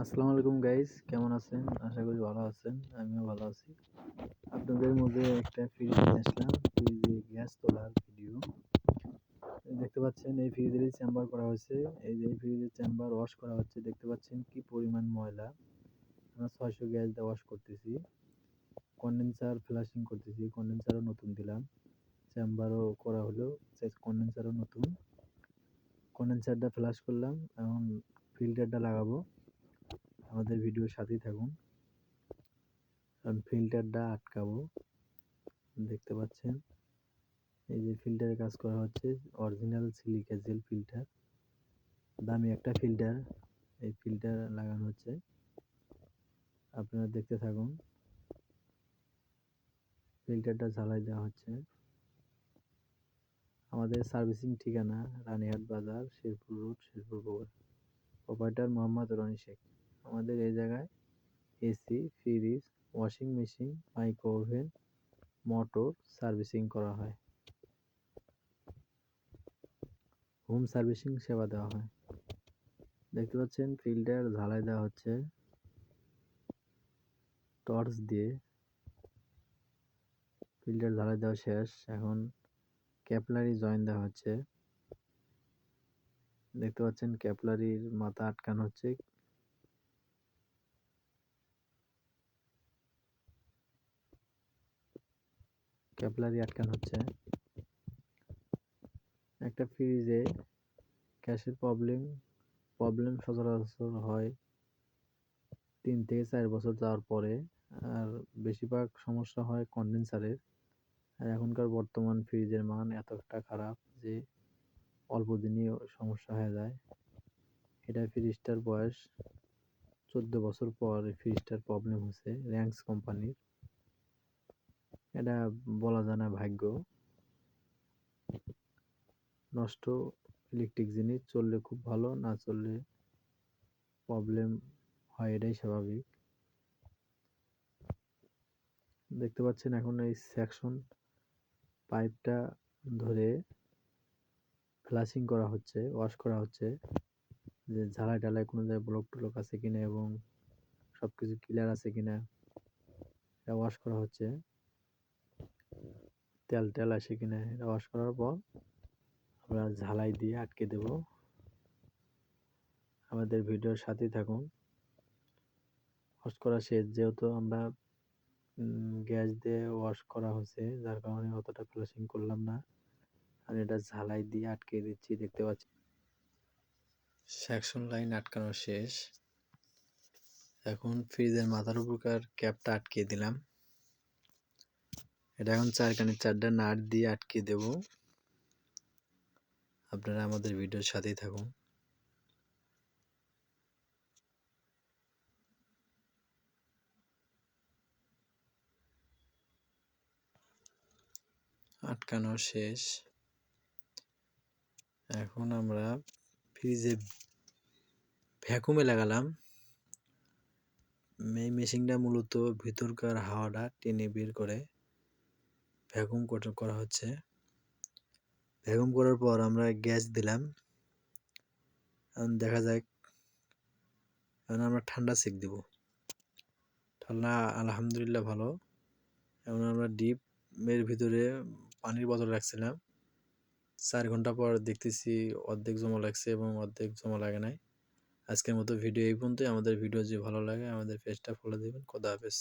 আসসালামু আলাইকুম গাইস কেমন আছেন? আশা করি ভালো আছেন, আমিও ভালো আছি। আপনাদের মধ্যে একটা ফ্রিজ নিয়ে আসলাম ফ্রিজে গ্যাস তোলার ভিডিও দেখতে পাচ্ছেন, এই ফ্রিজেরই চেম্বার করা হয়েছে। এই যে ফ্রিজের চেম্বার ওয়াশ করা হচ্ছে, দেখতে পাচ্ছেন কি পরিমাণ ময়লা। আমরা ছয়শো গ্যাস দিয়ে ওয়াশ করতেছি। কন্ডেন্সার ফ্লাশিং করতেছি কন্ডেন্সারও নতুন দিলাম। চেম্বারও করা হলো কন্ডেন্সারও নতুন। কন্ডেন্সারটা ফ্লাশ করলাম, এখন ফিল্টারটা লাগাবো। আমাদের ভিডিওর সাথেই থাকুন। কারণ ফিল্টারটা আটকাবো। দেখতে পাচ্ছেন? এই যে ফিল্টারের কাজ করা হচ্ছে অরিজিনাল সিলিকা জেল ফিল্টার দামি একটা ফিল্টার এই ফিল্টার লাগানো হচ্ছে। আপনারা দেখতে থাকুন। ফিল্টারটা জ্বালাই দেওয়া হচ্ছে। আমাদের সার্ভিসিং ঠিকানা, রানীহাট বাজার, শেরপুর রোড শেরপুর বগুড়া। প্রোপাইটার মোহাম্মদ রনি শেখ। আমাদের এই জায়গায় AC, fridge, washing machine micro oven motor servicing করা হয়। হোম সার্ভিসিং সেবা দেওয়া হয়। দেখতে পাচ্ছেন ফিল্টার, ঝালাই দেওয়া হচ্ছে। টর্চ দিয়ে ফিল্টার ঝালাই দেওয়া শেষ। এখন ক্যাপলারি জয়েন দেওয়া হচ্ছে। দেখতে পাচ্ছেন ক্যাপলারির মাথা আটকানো হচ্ছে। ক্যাপলারি আটকানো হচ্ছে। একটা ফ্রিজে গ্যাসের প্রবলেম প্রবলেম সচরাচর হয় তিন থেকে চার বছর যাওয়ার পরে। আর বেশিরভাগ সমস্যা হয় কন্ডেন্সারের আর এখনকার বর্তমান ফ্রিজের মান এতটা খারাপ যে অল্প দিনই সমস্যা হয়ে যায়। এটা ফ্রিজটার বয়স চোদ্দ বছর পর ফ্রিজটার প্রবলেম হচ্ছে র্যাঙ্কস কোম্পানির এটা বলা যায় না ভাগ্য। নষ্ট ইলেকট্রিক জিনিস, চললে খুব ভালো, না চললে প্রবলেম হয়, এটাই স্বাভাবিক। দেখতে পাচ্ছেন এখন এই সেকশন পাইপটা ধরে ফ্লাশিং করা হচ্ছে ওয়াশ করা হচ্ছে, যে ঝালাই টালাই কোনো জায়গায় ব্লক টলক আছে কিনা এবং সব কিছু ক্লিয়ার আছে কিনা, এটা ওয়াশ করা হচ্ছে। তেল টেল আসে কিনা এটা ওয়াশ করার পর আমরা ঝালাই দিয়ে আটকে দেব। আমাদের ভিডিওর সাথেই থাকুন। ওয়াশ করা শেষ, যেহেতু আমরা গ্যাস দিয়ে ওয়াশ করা হচ্ছে যার কারণে অতটা ফ্লাশিং করলাম না। আর এটা ঝালাই দিয়ে আটকে দিচ্ছি, দেখতে পাচ্ছি সেকশন লাইন আটকানো শেষ। এখন ফ্রিজের মাথার উপরকার ক্যাপটা আটকে দিলাম। এটা এখন চারখানে চারটা নাট দিয়ে আটকে দেব। আপনারা আমাদের ভিডিওর সাথেই থাকুন। আটকানো শেষ। এখন আমরা ফ্রিজে ভ্যাকুমে লাগালাম। এই মেশিনটা মূলত ভিতরকার হাওয়াটা টেনে বের করে। ভ্যাকুম করা হচ্ছে। ভ্যাকুম করার পর আমরা গ্যাস দিলাম। দেখা যাক। এখন আমরা ঠান্ডা সেক দিব। ঠান্ডা আলহামদুলিল্লাহ ভালো। এখন আমরা ডিপের ভিতরে পানির বোতল রাখছিলাম। চার ঘণ্টা পর দেখতেছি অর্ধেক জমা লাগছে এবং অর্ধেক জমা লাগে নাই। আজকের মতো ভিডিও এই পর্যন্তই। আমাদের ভিডিও যে ভালো লাগে আমাদের পেজটা ফলো দেবেন। খোদা হাফেজ।